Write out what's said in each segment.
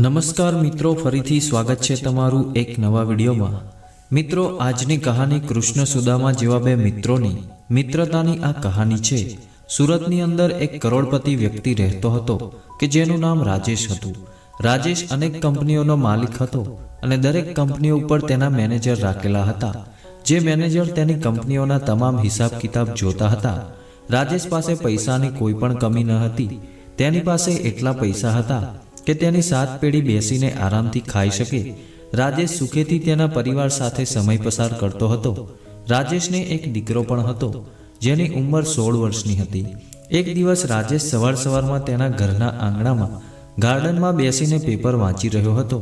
નમસ્કાર મિત્રો, ફરીથી સ્વાગત છે તમારું એક નવા વિડીયોમાં. મિત્રો, આજની કહાની કૃષ્ણ સુદામા જેવા બે મિત્રોની. મિત્રતાની આ કહાની છે, સુરતની અંદર એક કરોડપતિ વ્યક્તિ રહેતો હતો કે જેનું નામ રાજેશ હતું. રાજેશ અનેક કંપનીઓનો માલિક હતો અને દરેક કંપનીઓ ઉપર તેના મેનેજર રાખેલા હતા. જે મેનેજર તેની કંપનીઓના તમામ હિસાબ કિતાબ જોતા હતા. રાજેશ પાસે પૈસાની કોઈ પણ કમી ન હતી. તેની પાસે એટલા પૈસા હતા કે તેની સાત પેઢી બેસીને આરામથી ખાઈ શકે. રાજેશ સુખેથી તેના પરિવાર સાથે સમય પસાર કરતો હતો. રાજેશને એક દીકરો પણ હતો, જેની ઉંમર સોળ વર્ષની હતી. એક દિવસ રાજેશ સવાર સવારમાં તેના ઘરના આંગણામાં ગાર્ડનમાં બેસીને પેપર વાંચી રહ્યો હતો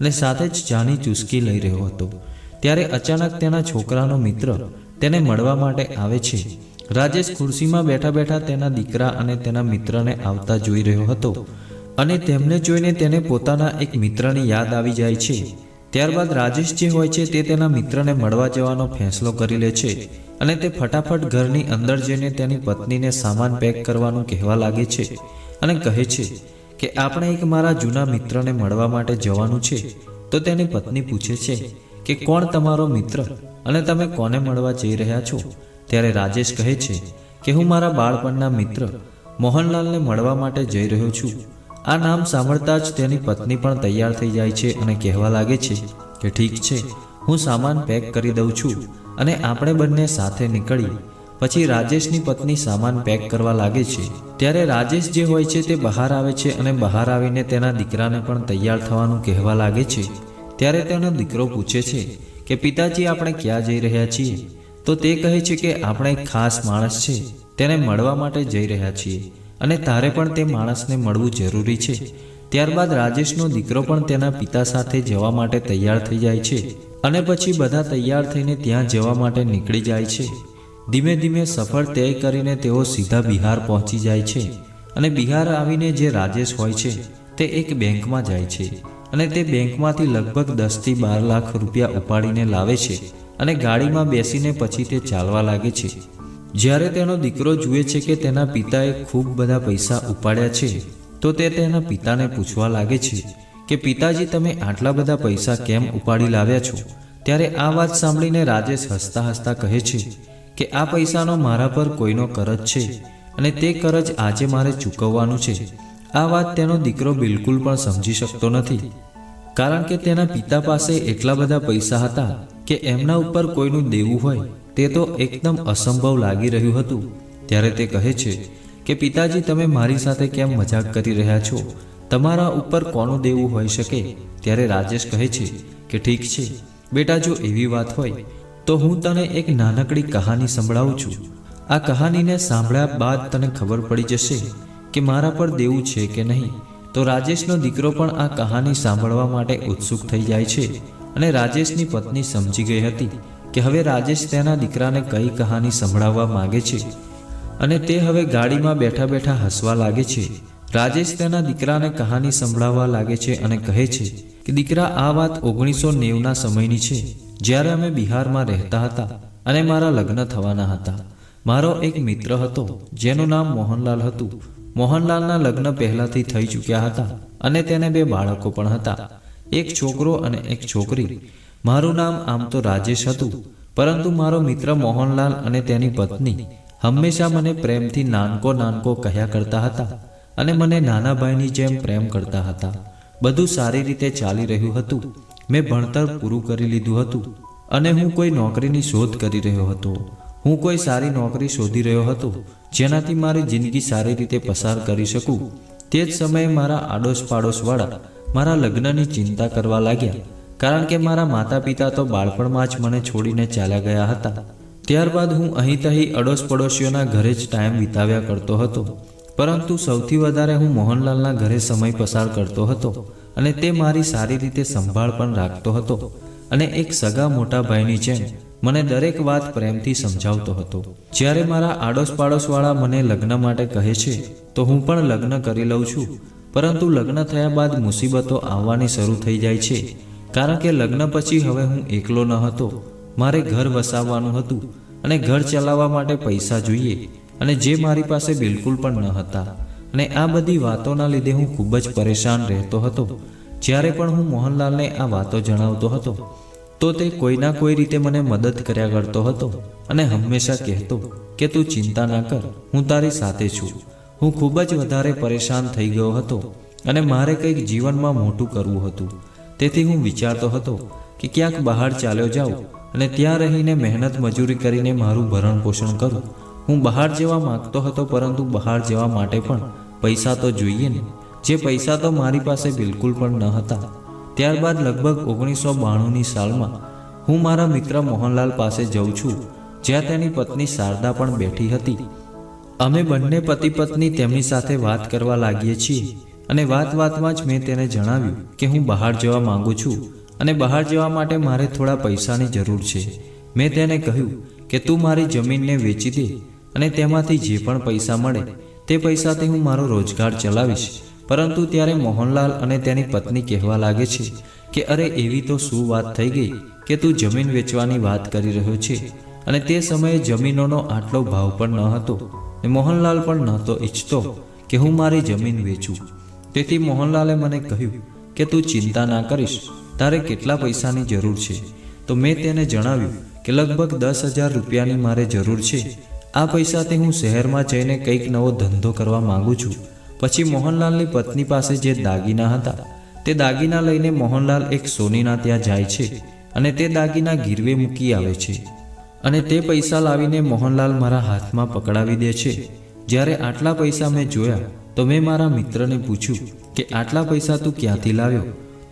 અને સાથે જ ચાની ચૂસકી લઈ રહ્યો હતો. ત્યારે અચાનક તેના છોકરાનો મિત્ર તેને મળવા માટે આવે છે. રાજેશ ખુરશીમાં બેઠા બેઠા તેના દીકરા અને તેના મિત્રને આવતા જોઈ રહ્યો હતો. અને તેમને જોઈને તેને પોતાના એક મિત્રની યાદ આવી જાય છે. ત્યારબાદ રાજેશ જે હોય છે તે તેના મિત્રને મળવા જવાનો ફેંસલો કરી લે છે અને તે ફટાફટ ઘરની અંદર જઈને તેની પત્નીને સામાન પેક કરવાનું કહેવા લાગે છે અને કહે છે કે, આપણે એક મારા જૂના મિત્રને મળવા માટે જવાનું છે. તો તેની પત્ની પૂછે છે કે, કોણ તમારો મિત્ર? અને તમે કોને મળવા જઈ રહ્યા છો? ત્યારે રાજેશ કહે છે કે, હું મારા બાળપણના મિત્ર મોહનલાલને મળવા માટે જઈ રહ્યો છું. આ નામ સાંભળતા જ તેની પત્ની પણ તૈયાર થઈ જાય છે અને કહેવા લાગે છે કે ઠીક છે, હું સામાન પેક કરી દઉં છું અને આપણે બંને સાથે નીકળી. પછી રાજેશની પત્ની સામાન પેક કરવા લાગે છે. ત્યારે રાજેશ જે હોય છે તે બહાર આવે છે અને બહાર આવીને તેના દીકરાને પણ તૈયાર થવાનું કહેવા લાગે છે. ત્યારે તેનો દીકરો પૂછે છે કે, પિતાજી, આપણે ક્યાં જઈ રહ્યા છીએ? તો તે કહે છે કે, આપણે એક ખાસ માણસ છે. તેને મળવા માટે જઈ રહ્યા છીએ. અને તારે પણ તે માણસને મળવું જરૂરી છે. ત્યારબાદ રાજેશનો દીકરો પણ તેના પિતા સાથે જવા માટે તૈયાર થઈ જાય છે અને પછી બધા તૈયાર થઈને ત્યાં જવા માટે નીકળી જાય છે. ધીમે ધીમે સફર તય કરીને તેઓ સીધા બિહાર પહોંચી જાય છે અને બિહાર આવીને જે રાજેશ હોય છે તે એક બેંકમાં જાય છે અને તે બેંકમાંથી લગભગ દસથી બાર લાખ રૂપિયા ઉપાડીને લાવે છે અને ગાડીમાં બેસીને પછી તે ચાલવા લાગે છે. જ્યારે તેનો દીકરો જુએ છે કે તેના પિતાએ ખૂબ બધા પૈસા ઉપાડ્યા છે, તો તે તેના પિતાને પૂછવા લાગે છે કે, પિતાજી, તમે આટલા બધા પૈસા કેમ ઉપાડી લાવ્યા છો? ત્યારે આ વાત સાંભળીને રાજેશ હસતા હસતા કહે છે કે, આ પૈસાનો મારા પર કોઈનો કરજ છે અને તે કરજ આજે મારે ચૂકવવાનું છે. આ વાત તેનો દીકરો બિલકુલ પણ સમજી શકતો નથી, કારણ કે તેના પિતા પાસે એટલા બધા પૈસા હતા કે એમના ઉપર કોઈનું દેવું હોય તે તો એકદમ અસંભવ લાગી રહ્યું હતું. ત્યારે તે કહે છે કે, પિતાજી, તમે મારી સાથે કેમ મજાક કરી રહ્યા છો? તમારા ઉપર કોનું દેવું હોઈ શકે? ત્યારે રાજેશ કહે છે કે, ઠીક છે, બેટા, જો એવી વાત હોય, તો હું તને એક નાનકડી કહાની સંભળાવું છું. આ કહાનીને સાંભળ્યા બાદ તને ખબર પડી જશે કે મારા પર દેવું છે કે નહીં. તો રાજેશનો દીકરો પણ આ કહાની સાંભળવા માટે ઉત્સુક થઈ જાય છે અને રાજેશની પત્ની સમજી ગઈ હતી. કે હવે રાજેશ તેના દીકરાને કઈ કહાની સંભળાવવા માંગે છે? અને તે હવે ગાડીમાં બેઠા બેઠા હસવા લાગે છે. રાજેશ તેના દીકરાને કહાની સંભળાવવા લાગે છે અને કહે છે કે દીકરા, આ વાત ઓગણીસો નેવના સમયની છે. જ્યારે અમે બિહારમાં રહેતા હતા અને મારા લગ્ન થવાના હતા. મારો એક મિત્ર હતો, જેનું નામ મોહનલાલ હતું. મોહનલાલના લગ્ન પહેલાથી થઈ ચૂક્યા હતા અને તેને બે બાળકો પણ હતા. એક છોકરો અને એક છોકરી. મારું નામ આમ તો રાજેશ હતું, પરંતુ મારો મિત્ર મોહનલાલ અને તેની પત્ની હંમેશા મને પ્રેમથી નાનકો નાનકો કહ્યા કરતા હતા અને મને નાના ભાઈની જેમ પ્રેમ કરતા હતા. બધું સારી રીતે ચાલી રહ્યું હતું. મેં ભણતર પૂરું કરી લીધું હતું અને હું કોઈ નોકરીની શોધ કરી રહ્યો હતો. હું કોઈ સારી નોકરી શોધી રહ્યો હતો, જેનાથી મારી જિંદગી સારી રીતે પસાર કરી શકું. તે જ સમયે મારા આડોશ પાડોશવાળા મારા લગ્નની ચિંતા કરવા લાગ્યા કારણ કે મારા માતા પિતા તો બાળપણમાં જ મને છોડીને ચાલ્યા ગયા હતા. ત્યારબાદ હું અહીં તહીં અડોશ પડોશીઓના ઘરે જ ટાઈમ વિતાવ્યા કરતો હતો. પરંતુ સૌથી વધારે હું મોહનલાલના ઘરે સમય પસાર કરતો હતો અને તે મારી સારી રીતે સંભાળ પણ રાખતો હતો અને એક સગા મોટા ભાઈની જેમ મને દરેક વાત પ્રેમથી સમજાવતો હતો. જ્યારે મારા આડોશ પાડોશવાળા મને લગ્ન માટે કહે છે, તો હું પણ લગ્ન કરી લઉં છું. પરંતુ લગ્ન થયા બાદ મુસીબતો આવવાની શરૂ થઈ જાય છે કારણ કે લગ્ન પછી હવે હું એકલો ન હતો. મારે ઘર વસાવવાનું હતું અને ઘર ચલાવવા માટે પૈસા જોઈએ અને જે મારી પાસે બિલકુલ પણ ન હતા. અને આ બધી વાતોના લીધે હું ખૂબ જ પરેશાન રહેતો હતો. જ્યારે પણ હું મોહનલાલને આ વાતો જણાવતો હતો, તો તે કોઈના કોઈ રીતે મને મદદ કર્યા કરતો હતો અને હંમેશા કહેતો કે તું ચિંતા ના કર, હું તારી સાથે છું. હું ખૂબ જ વધારે પરેશાન થઈ ગયો હતો અને મારે કંઈક જીવનમાં મોટું કરવું હતું. તેથી હું વિચારતો હતો કે ક્યાંક બહાર ચાલ્યો જાઉં અને ત્યાં રહીને મહેનત મજૂરી કરીને મારું ભરણ પોષણ કરું. હું બહાર જવા માંગતો હતો પરંતુ બહાર જવા માટે પણ પૈસા તો જોઈએ ને. જે પૈસા તો મારી પાસે બિલકુલ પણ ન હતા. ત્યારબાદ લગભગ ઓગણીસો બાણુંની સાલમાં હું મારા મિત્ર મોહનલાલ પાસે જઉં છું, જ્યાં તેની પત્ની શારદા પણ બેઠી હતી. અમે બંને પતિ પત્ની તેમની સાથે વાત કરવા લાગીએ છીએ. અને વાત વાતમાં જ મેં તેને જણાવ્યું કે હું બહાર જવા માંગુ છું અને બહાર જવા માટે મારે થોડા પૈસાની જરૂર છે. મેં તેને કહ્યું કે તું મારી જમીનને વેચી દે અને તેમાંથી જે પણ પૈસા મળે તે પૈસાથી હું મારો રોજગાર ચલાવીશ. પરંતુ ત્યારે મોહનલાલ અને તેની પત્ની કહેવા લાગે છે કે અરે એવી તો શું વાત થઈ ગઈ કે તું જમીન વેચવાની વાત કરી રહ્યો છે અને તે સમયે જમીનોનો આટલો ભાવ પણ ન હતો. ને મોહનલાલ પણ નહોતો ઈચ્છતો કે હું મારી જમીન વેચું. તેથી મોહનલાલે મને કહ્યું કે તું ચિંતા ના કરીશ, તારે કેટલા પૈસાની જરૂર છે. તો મેં તેને જણાવ્યું કે લગભગ દસ હજાર રૂપિયાની મારે જરૂર છે. આ પૈસાથી હું શહેરમાં જઈને કંઈક નવો ધંધો કરવા માંગુ છું. પછી મોહનલાલની પત્ની પાસે જે દાગીના હતા, તે દાગીના લઈને મોહનલાલ એક સોનીના ત્યાં જાય છે અને તે દાગીના ગીરવે મૂકી આવે છે. અને તે પૈસા લાવીને મોહનલાલ મારા હાથમાં પકડાવી દે છે. જ્યારે આટલા પૈસા મેં જોયા તો મેં મારા મિત્રને પૂછ્યું કે, આટલા પૈસા તું ક્યાંથી લાવ્યો?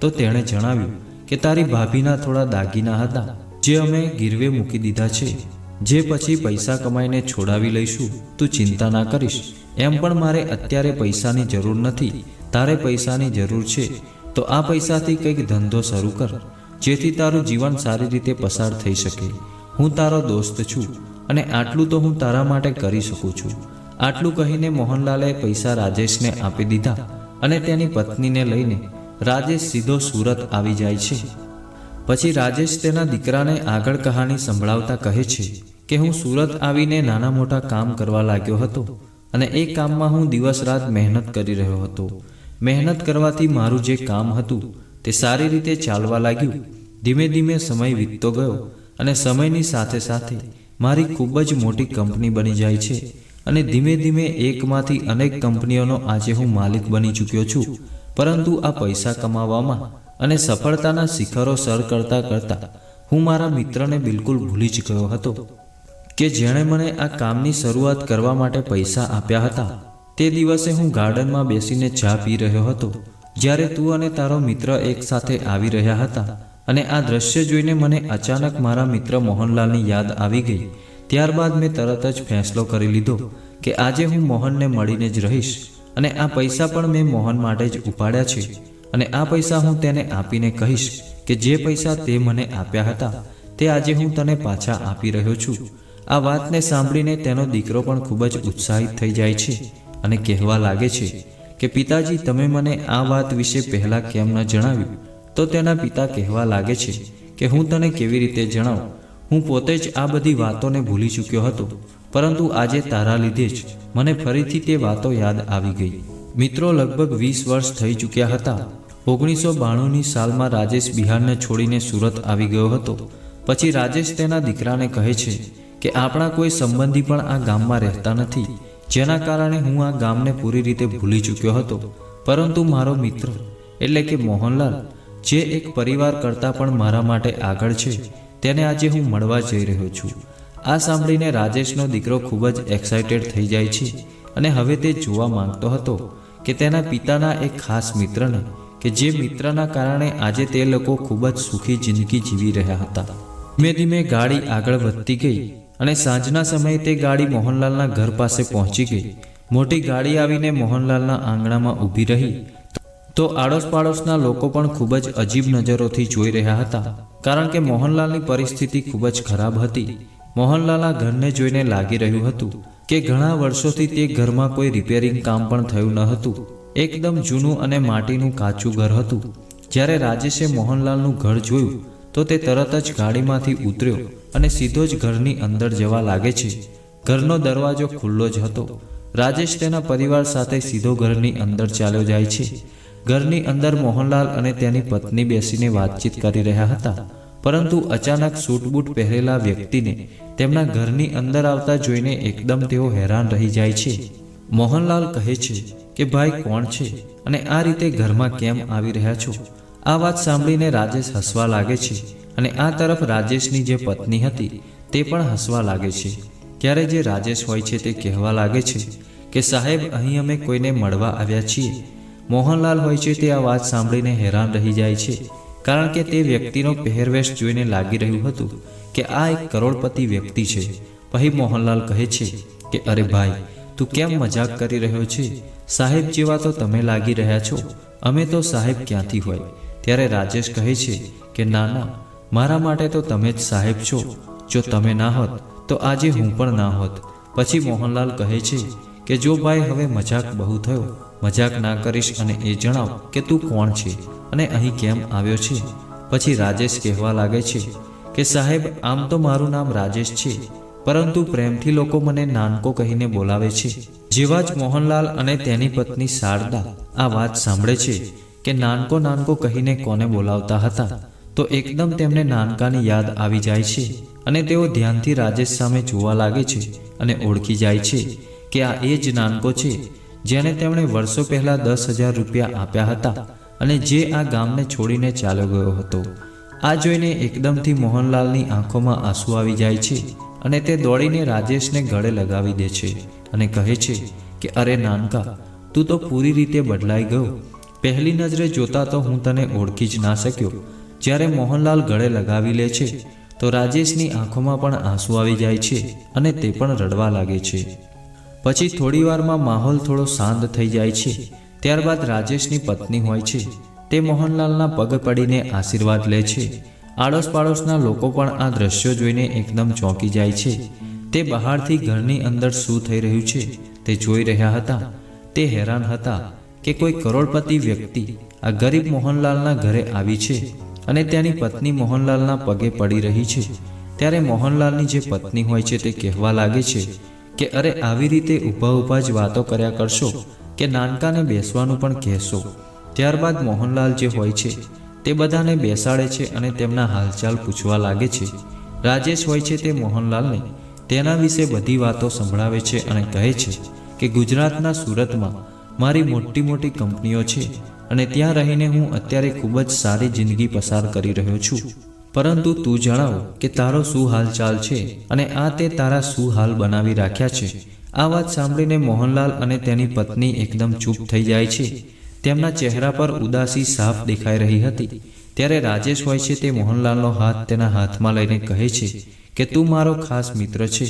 તો તેણે જણાવ્યું કે, તારી ભાભીના થોડા દાગીના હતા, જે અમે ગીરવે મૂકી દીધા છે. જે પછી પૈસા કમાઈને છોડાવી લઈશું, તું ચિંતા ના કરીશ. એમ પણ મારે અત્યારે પૈસાની જરૂર નથી. તારે પૈસાની જરૂર છે. તો આ પૈસાથી કંઈક ધંધો શરૂ કર, જેથી તારું જીવન સારી રીતે પસાર થઈ શકે. હું તારો દોસ્ત છું અને આટલું તો હું તારા માટે કરી શકું છું. આટલું કહીને મોહનલાલે પૈસા રાજેશને આપી દીધા અને તેની પત્નીને લઈને રાજેશ સીધો સુરત આવી જાય છે. પછી રાજેશ તેના દીકરાને આગળ કહાની સંભળાવતા કહે છે કે હું સુરત આવીને નાના મોટા કામ કરવા લાગ્યો હતો અને એ કામમાં હું દિવસ રાત મહેનત કરી રહ્યો હતો. મહેનત કરવાથી મારું જે કામ હતું તે સારી રીતે ચાલવા લાગ્યું. ધીમે ધીમે સમય વીતતો ગયો અને સમયની સાથે સાથે મારી ખૂબ જ મોટી કંપની બની જાય છે. અને ધીમે ધીમે એકમાંથી અનેક કંપનીઓનો આજે હું માલિક બની ચૂક્યો છું. પરંતુ આ પૈસા કમાવામાં અને સફળતાના શિખરો સર કરતા કરતા હું મારા મિત્રને બિલકુલ ભૂલી જ ગયો હતો કે જેણે મને આ કામની શરૂઆત કરવા માટે પૈસા આપ્યા હતા. તે દિવસે હું ગાર્ડનમાં બેસીને ચા પી રહ્યો હતો. જ્યારે તું અને તારો મિત્ર એક સાથે આવી રહ્યા હતા અને આ દ્રશ્ય જોઈને મને અચાનક મારા મિત્ર મોહનલાલની યાદ આવી ગઈ. ત્યારબાદ મેં તરત જ ફેંસલો કરી લીધો કે આજે હું મોહનને મળીને જ રહીશ અને આ પૈસા પણ મેં મોહન માટે જ ઉપાડ્યા છે અને આ પૈસા હું તેને આપીને કહીશ કે જે પૈસા તે મને આપ્યા હતા તે આજે હું તને પાછા આપી રહ્યો છું. આ વાતને સાંભળીને તેનો દીકરો પણ ખૂબ જ ઉત્સાહિત થઈ જાય છે અને કહેવા લાગે છે કે, પિતાજી, તમે મને આ વાત વિશે પહેલાં કેમ ન જણાવ્યું? તો તેના પિતા કહેવા લાગે છે કે, હું તને કેવી રીતે જણાવું? હું પોતે જ આ બધી વાતોને ભૂલી ચૂક્યો હતો, પરંતુ આજે તારા લીધે જ મને ફરીથી તે વાતો યાદ આવી ગઈ. મિત્રો લગભગ વીસ વર્ષ થઈ ચૂક્યા હતા. ઓગણીસો બાણુંની સાલમાં રાજેશ બિહારને છોડીને સુરત આવી ગયો હતો. પછી રાજેશ તેના દીકરાને કહે છે કે, આપણા કોઈ સંબંધી પણ આ ગામમાં રહેતા નથી, જેના કારણે હું આ ગામને પૂરી રીતે ભૂલી ચૂક્યો હતો. પરંતુ મારો મિત્ર, એટલે કે મોહનલાલ, જે એક પરિવાર કરતાં પણ મારા માટે આગળ છે તેને આજે હું મળવા જઈ રહ્યો છું. આ સાંભળીને રાજેશનો દીકરો ખૂબ જ એક્સાઇટેડ થઈ જાય છે અને હવે તે જોવા માંગતો હતો કે તેના પિતાના એક ખાસ મિત્રને, કે જે મિત્રના કારણે આજે તે લોકો ખૂબ જ સુખી જિંદગી જીવી રહ્યા હતા. ધીમે ધીમે ગાડી આગળ વધતી ગઈ અને સાંજના સમયે તે ગાડી મોહનલાલના ઘર પાસે પહોંચી ગઈ. મોટી ગાડી આવીને મોહનલાલના આંગણામાં ઊભી રહી તો આડોશ પાડોશના લોકો પણ ખૂબ જ અજીબ નજરોથી જોઈ રહ્યા હતા. કારણ કે મોહનલાલની પરિસ્થિતિ ખૂબ જ ખરાબ હતી. મોહનલાલના ઘરને જોઈને લાગી રહ્યું હતું કે ઘણા વર્ષોથી તે ઘરમાં કોઈ રિપેરિંગ કામ પણ થયું ન હતું. એકદમ જૂનું અને માટીનું કાચું ઘર હતું. જ્યારે રાજેશે મોહનલાલનું ઘર જોયું, તો તે તરત જ ગાડીમાંથી ઉતર્યો અને સીધો જ ઘરની અંદર જવા લાગે છે. ઘરનો દરવાજો ખુલ્લો જ હતો. રાજેશ તેના પરિવાર સાથે સીધો ઘરની અંદર ચાલ્યો જાય છે. ઘરની અંદર મોહનલાલ અને તેની પત્ની બેસીને વાતચીત કરી રહ્યા હતા. પરંતુ અચાનક સૂટબૂટ પહેરેલા વ્યક્તિને તેમના ઘરની અંદર આવતા જોઈને એકદમ તેઓ હેરાન રહી જાય છે. મોહનલાલ કહે છે કે, ભાઈ, કોણ છે અને આ રીતે ઘરમાં કેમ આવી રહ્યા છો? આ વાત સાંભળીને રાજેશ હસવા લાગે છે અને આ તરફ રાજેશની જે પત્ની હતી તે પણ હસવા લાગે છે. ત્યારે જે રાજેશ હોય છે તે કહેવા લાગે છે કે, સાહેબ, અહીં અમે કોઈને મળવા આવ્યા છીએ. મોહનલાલ હોય છે તે આ વાત સાંભળીને હેરાન રહી જાય છે. કારણ કે તે વ્યક્તિનો પહેરવેશ જોઈને લાગી રહ્યું હતું કે આ એક કરોડપતિ વ્યક્તિ છે. પછી મોહનલાલ કહે છે કે, અરે ભાઈ, તું કેમ મજાક કરી રહ્યો છે? સાહેબ જેવા તો તમે લાગી રહ્યા છો. અમે તો સાહેબ ક્યાંથી હોય? ત્યારે રાજેશ કહે છે કે, ના ના, મારા માટે તો તમે જ સાહેબ છો. જો તમે ના હોત, તો આજે હું પણ ના હોત. પછી મોહનલાલ કહે છે કે, જો ભાઈ, હવે મજાક બહુ થયો. મજાક ના કરીશ અને એ જણાવ કે તું કોણ છે અને અહીં કેમ આવ્યો છે? પછી રાજેશ કહેવા લાગે છે કે સાહેબ, આમ તો મારું નામ રાજેશ છે, પરંતુ પ્રેમથી લોકો મને નાનકો કહીને બોલાવે છે. જેવા જ મોહનલાલ અને તેની પત્ની શારદા આ વાત સાંભળે છે કે નાનકો નાનકો કહીને કોને બોલાવતા હતા, તો એકદમ તેમને નાનકાની યાદ આવી જાય છે અને તેઓ ધ્યાનથી રાજેશ સામે જોવા લાગે છે અને ઓળખી જાય છે કે આ એ જ નાનકો છે જેને તેમણે વર્ષો પહેલા દસ હજાર રૂપિયા આપ્યા હતા અને જે આ ગામને છોડીને ચાલ્યો ગયો હતો. આ જોઈને એકદમથી મોહનલાલની આંખોમાં આંસુ આવી જાય છે અને તે દોડીને રાજેશને ગળે લગાવી દે છે અને કહે છે કે, અરે નાનકા, તું તો પૂરી રીતે બદલાઈ ગયો. પહેલી નજરે જોતા તો હું તને ઓળખી જ ના શક્યો. જ્યારે મોહનલાલ ગળે લગાવી લે છે, તો રાજેશની આંખોમાં પણ આંસુ આવી જાય છે અને તે પણ રડવા લાગે છે. પછી થોડી વારમાં માહોલ થોડો શાંત થઈ જાય છે. ત્યારબાદ રાજેશની પત્ની હોય છે. તે મોહનલાલના પગ પડીને આશીર્વાદ લે છે. આડોશ પાડોશના લોકો પણ આ દ્રશ્યો જોઈને એકદમ ચોંકી જાય છે. તે બહારથી ઘરની અંદર શું થઈ રહ્યું છે તે જોઈ રહ્યા હતા. તે હેરાન હતા કે કોઈ કરોડપતિ વ્યક્તિ આ ગરીબ મોહનલાલના ઘરે આવી છે અને તેની પત્ની મોહનલાલના પગે પડી રહી છે. ત્યારે મોહનલાલની જે પત્ની હોય છે તે કહેવા લાગે છે કે અરે, આવી રીતે ઊભા ઊભા જ વાતો કર્યા કરશો કે નાનકાને બેસવાનું પણ કહેશો. ત્યારબાદ મોહનલાલ જે હોય છે, તે બધાને બેસાડે છે અને તેમના હાલચાલ પૂછવા લાગે છે. રાજેશ હોય છે તે મોહનલાલને તેના વિશે બધી વાતો સંભળાવે છે અને કહે છે કે ગુજરાતના સુરતમાં મારી મોટી મોટી કંપનીઓ છે અને ત્યાં રહીને હું અત્યારે ખૂબ જ સારી જિંદગી પસાર કરી રહ્યો છું. પરંતુ તું જણાવ કે તારો શું હાલચાલ છે અને આ તે તારા શું હાલ બનાવી રાખ્યા છે? આ વાત સાંભળીને મોહનલાલ અને તેની પત્ની એકદમ ચૂપ થઈ જાય છે. તેમના ચહેરા પર ઉદાસી સાફ દેખાઈ રહી હતી. ત્યારે રાજેશ હોય છે તે મોહનલાલનો હાથ તેના હાથમાં લઈને કહે છે કે તું મારો ખાસ મિત્ર છે,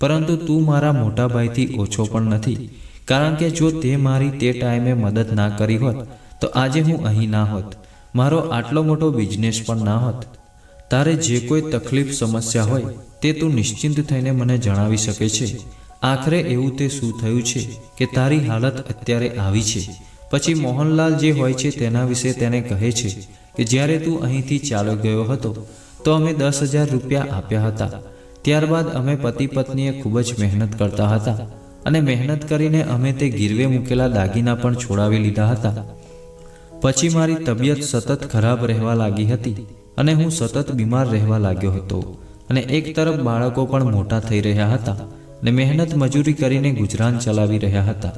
પરંતુ તું મારા મોટા ભાઈથી ઓછો પણ નથી. કારણ કે જો તે મારી તે ટાઈમે મદદ ના કરી હોત, તો આજે હું અહીં ના હોત. મારો આટલો મોટો બિઝનેસ પણ ના હોત. તારે જે કોઈ તકલીફ, સમસ્યા હોય, તે તું નિશ્ચિંત થઈને મને જણાવી શકે છે. આખરે એવું તે શું થયું છે કે તારી હાલત અત્યારે આવી છે. પછી મોહનલાલ જે હોય છે તેના વિશે તેને કહે છે કે જ્યારે તું અહીંથી ચાલ્યો ગયો હતો, તો અમે દસ હજાર રૂપિયા આપ્યા હતા. ત્યારબાદ અમે પતિ પત્નીએ ખૂબ જ મહેનત કરતા હતા અને મહેનત કરીને અમે તે ગીરવે મૂકેલા દાગીના પણ છોડાવી લીધા હતા. પછી મારી તબિયત સતત ખરાબ રહેવા લાગી હતી. અને હું સતત બીમાર રહેવા લાગ્યો હતો. અને એક તરફ બાળકો પણ મોટા થઈ રહ્યા હતા અને મહેનત મજૂરી કરીને ગુજરાન ચલાવી રહ્યા હતા.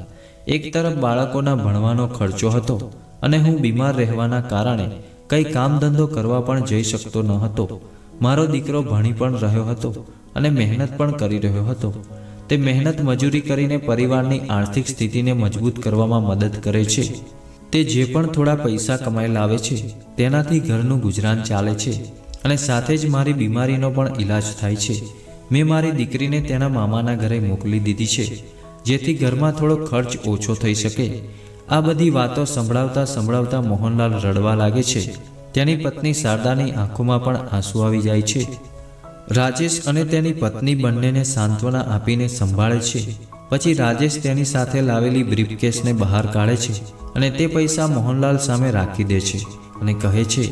એક તરફ બાળકોના ભણવાનો ખર્ચો હતો અને હું બીમાર રહેવાના કારણે કંઈ કામ ધંધો કરવા પણ જઈ શકતો ન હતો. મારો દીકરો ભણી પણ રહ્યો હતો અને મહેનત પણ કરી રહ્યો હતો. તે મહેનત મજૂરી કરીને પરિવારની આર્થિક સ્થિતિને મજબૂત કરવામાં મદદ કરે છે. તે જે પણ થોડા પૈસા કમાઈ લાવે છે, તેનાથી ઘરનું ગુજરાન ચાલે છે અને સાથે જ મારી બીમારીનો પણ ઈલાજ થાય છે. મેં મારી દીકરીને તેના મામાના ઘરે મોકલી દીધી છે, જેથી ઘરમાં થોડો ખર્ચ ઓછો થઈ શકે. આ બધી વાતો સંભળાવતા સંભળાવતા મોહનલાલ રડવા લાગે છે. તેની પત્ની શારદાની આંખોમાં પણ આંસુ આવી જાય છે. રાજેશ અને તેની પત્ની બંનેને સાંત્વના આપીને સંભાળે છે. પછી રાજેશ તેની સાથે લાવેલી બ્રીફકેસને બહાર કાઢે છે. અને તે પૈસા મોહનલાલ સામે રાખી દે છે અને કહે છે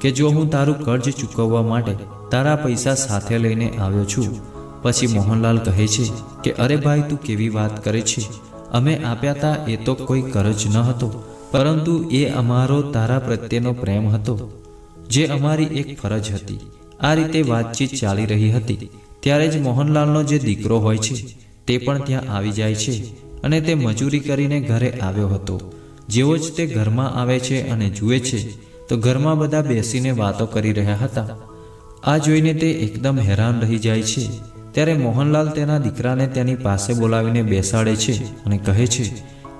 કે જો હું તારું કર્જ ચૂકવવા માટે તારા પૈસા સાથે લઈને આવ્યો છું, પછી મોહનલાલ કહે છે કે, અરે ભાઈ, તું કેવી વાત કરે છે? અમે આપ્યા તા એ તો કોઈ કરજ ન હતો, પરંતુ એ અમારો તારા પ્રત્યેનો પ્રેમ હતો, જે અમારી એક ફરજ હતી. આ રીતે વાતચીત ચાલી રહી હતી. ત્યારે જ મોહનલાલનો જે દીકરો હોય છે, તે પણ ત્યાં આવી જાય છે અને તે મજૂરી કરીને ઘરે આવ્યો હતો. જેવો જ તે ઘરમાં આવે છે અને જુએ છે, તો ઘરમાં બધા બેસીને વાતો કરી રહ્યા હતા. આ જોઈને તે એકદમ હેરાન રહી જાય છે. ત્યારે મોહનલાલ તેના દીકરાને તેની પાસે બોલાવીને બેસાડે છે અને કહે છે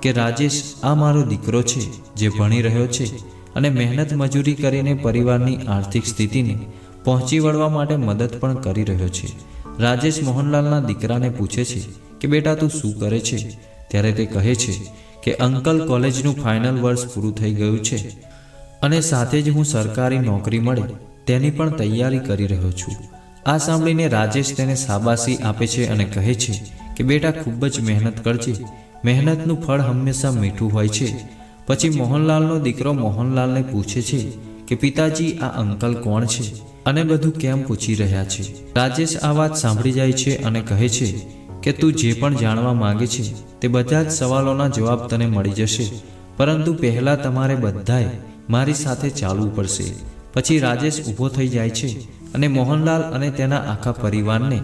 કે, રાજેશ, આ મારો દીકરો છે, જે ભણી રહ્યો છે અને મહેનત મજૂરી કરીને પરિવારની આર્થિક સ્થિતિને પહોંચી વળવા માટે મદદ પણ કરી રહ્યો છે. રાજેશ મોહનલાલના દીકરાને પૂછે છે કે, બેટા, તું શું કરે છે? ત્યારે તે કહે છે કે અંકલ કોલેજનું ફાઇનલ વર્ષ પૂરું થઈ ગયું છે. અને સાથે જ હું સરકારી નોકરી મળે તેની પણ તૈયારી કરી રહ્યો છું. આ સાંભળીને રાજેશ તેને શાબાશી આપે છે અને કહે છે કે, બેટા, ખૂબ જ મહેનત કરજે. મહેનતનું ફળ હંમેશા મીઠું હોય છે. પછી મોહનલાલનો દીકરો મોહનલાલને પૂછે છે કે, પિતાજી, આ અંકલ કોણ છે? અને બધું કેમ પૂછી રહ્યા છે? રાજેશ આ વાત સાંભળી જાય છે અને કહે છે કે, તું જે પણ જાણવા માંગે છે તે બધા જ સવાલોના જવાબ તને મળી જશે. પરંતુ પહેલાં તમારે બધાએ મારી સાથે ચાલવું પડશે. પછી રાજેશ ઊભો થઈ જાય છે અને મોહનલાલ અને તેના આખા પરિવારને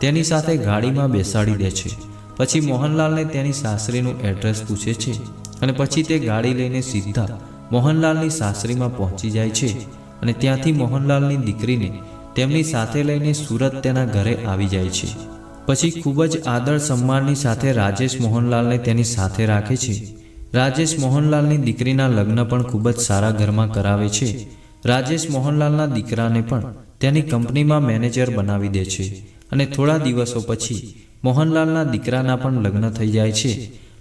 તેની સાથે ગાડીમાં બેસાડી દે છે. પછી મોહનલાલને તેની સાસરીનું એડ્રેસ પૂછે છે અને પછી તે ગાડી લઈને સીધા મોહનલાલની સાસરીમાં પહોંચી જાય છે અને ત્યાંથી મોહનલાલની દીકરીને તેમની સાથે લઈને સુરત તેના ઘરે આવી જાય છે. પછી ખૂબ જ આદર સન્માનની સાથે રાજેશ મોહનલાલને તેની સાથે રાખે છે. રાજેશ મોહનલાલની દીકરીના લગ્ન પણ ખૂબ જ સારા ઘરમાં કરાવે છે. રાજેશ મોહનલાલના દીકરાને પણ તેની કંપનીમાં મેનેજર બનાવી દે છે અને થોડા દિવસો પછી મોહનલાલના દીકરાના પણ લગ્ન થઈ જાય છે.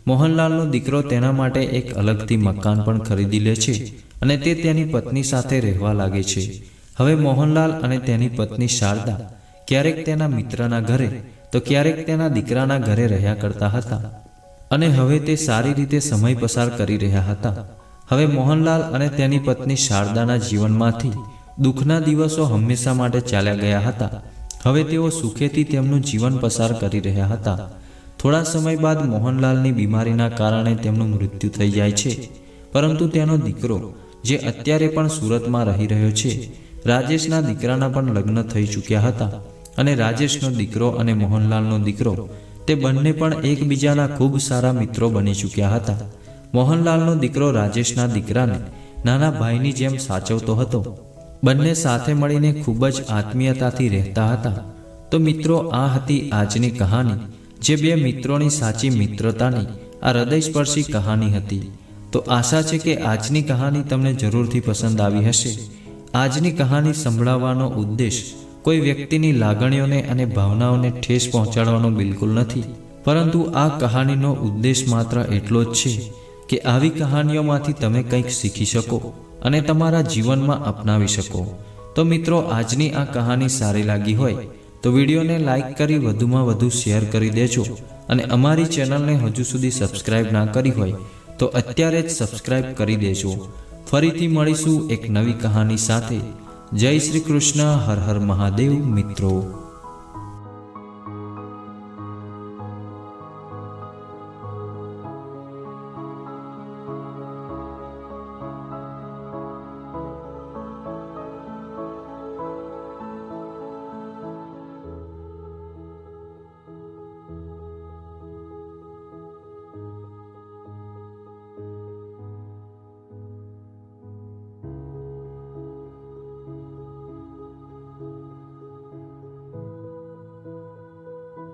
મોહનલાલનો દીકરો તેના માટે એક અલગથી મકાન પણ ખરીદી લે છે અને તે તેની પત્ની સાથે રહેવા લાગે છે. હવે મોહનલાલ અને તેની પત્ની શારદા ક્યારેક તેના મિત્રના ઘરે તો ક્યારેક તેના દીકરાના ઘરે રહ્યા કરતા હતા. અને હવે તે સારી રીતે સમય પસાર કરી રહ્યા હતા. હવે મોહનલાલ અને તેની પત્ની શારદાના જીવનમાંથી દુઃખના દિવસો હંમેશા માટે ચાલ્યા ગયા હતા. હવે તેઓ સુખેથી તેમનું જીવન પસાર કરી રહ્યા હતા. થોડા સમય બાદ મોહનલાલની બીમારીના કારણે તેમનું મૃત્યુ થઈ જાય છે. પરંતુ તેનો દીકરો, જે અત્યારે પણ સુરતમાં રહી રહ્યો છે, રાજેશના દીકરાના પણ લગ્ન થઈ ચૂક્યા હતા. અને રાજેશનો દીકરો અને મોહનલાલનો દીકરો, તે બંને પણ એકબીજાના ખૂબ સારા મિત્રો બની ચૂક્યા હતા. મોહનલાલનો દીકરો રાજેશના દીકરાને નાના ભાઈની જેમ સાચવતો હતો. બંને સાથે મળીને ખૂબ જ આત્મીયતાથી રહેતા હતા. તો મિત્રો, આ હતી આજની કહાની, જે બે મિત્રોની સાચી મિત્રતાની, આ હૃદયસ્પર્શી કહાની હતી. તો આશા છે કે આજની કહાની તમને જરૂરથી પસંદ આવી હશે. આજની કહાની સંભળાવવાનો ઉદ્દેશ કોઈ વ્યક્તિની લાગણીઓને અને ભાવનાઓને ઠેસ પહોંચાડવાનો બિલકુલ નથી. પરંતુ આ કહાનીનો ઉદ્દેશ માત્ર એટલો જ છે કે આવી કહાનીઓમાંથી તમે કંઈક શીખી શકો અને તમારા જીવનમાં અપનાવી શકો. તો મિત્રો, આજની આ કહાની સારી લાગી હોય તો વિડીયોને લાઈક કરી વધુમાં વધુ શેર કરી દેજો અને અમારી ચેનલને હજુ સુધી સબસ્ક્રાઇબ ના કરી હોય તો અત્યારે જ સબસ્ક્રાઇબ કરી દેજો. ફરીથી મળીશું એક નવી કહાની સાથે. જય શ્રી કૃષ્ણ હર હર મહાદેવ મિત્રો.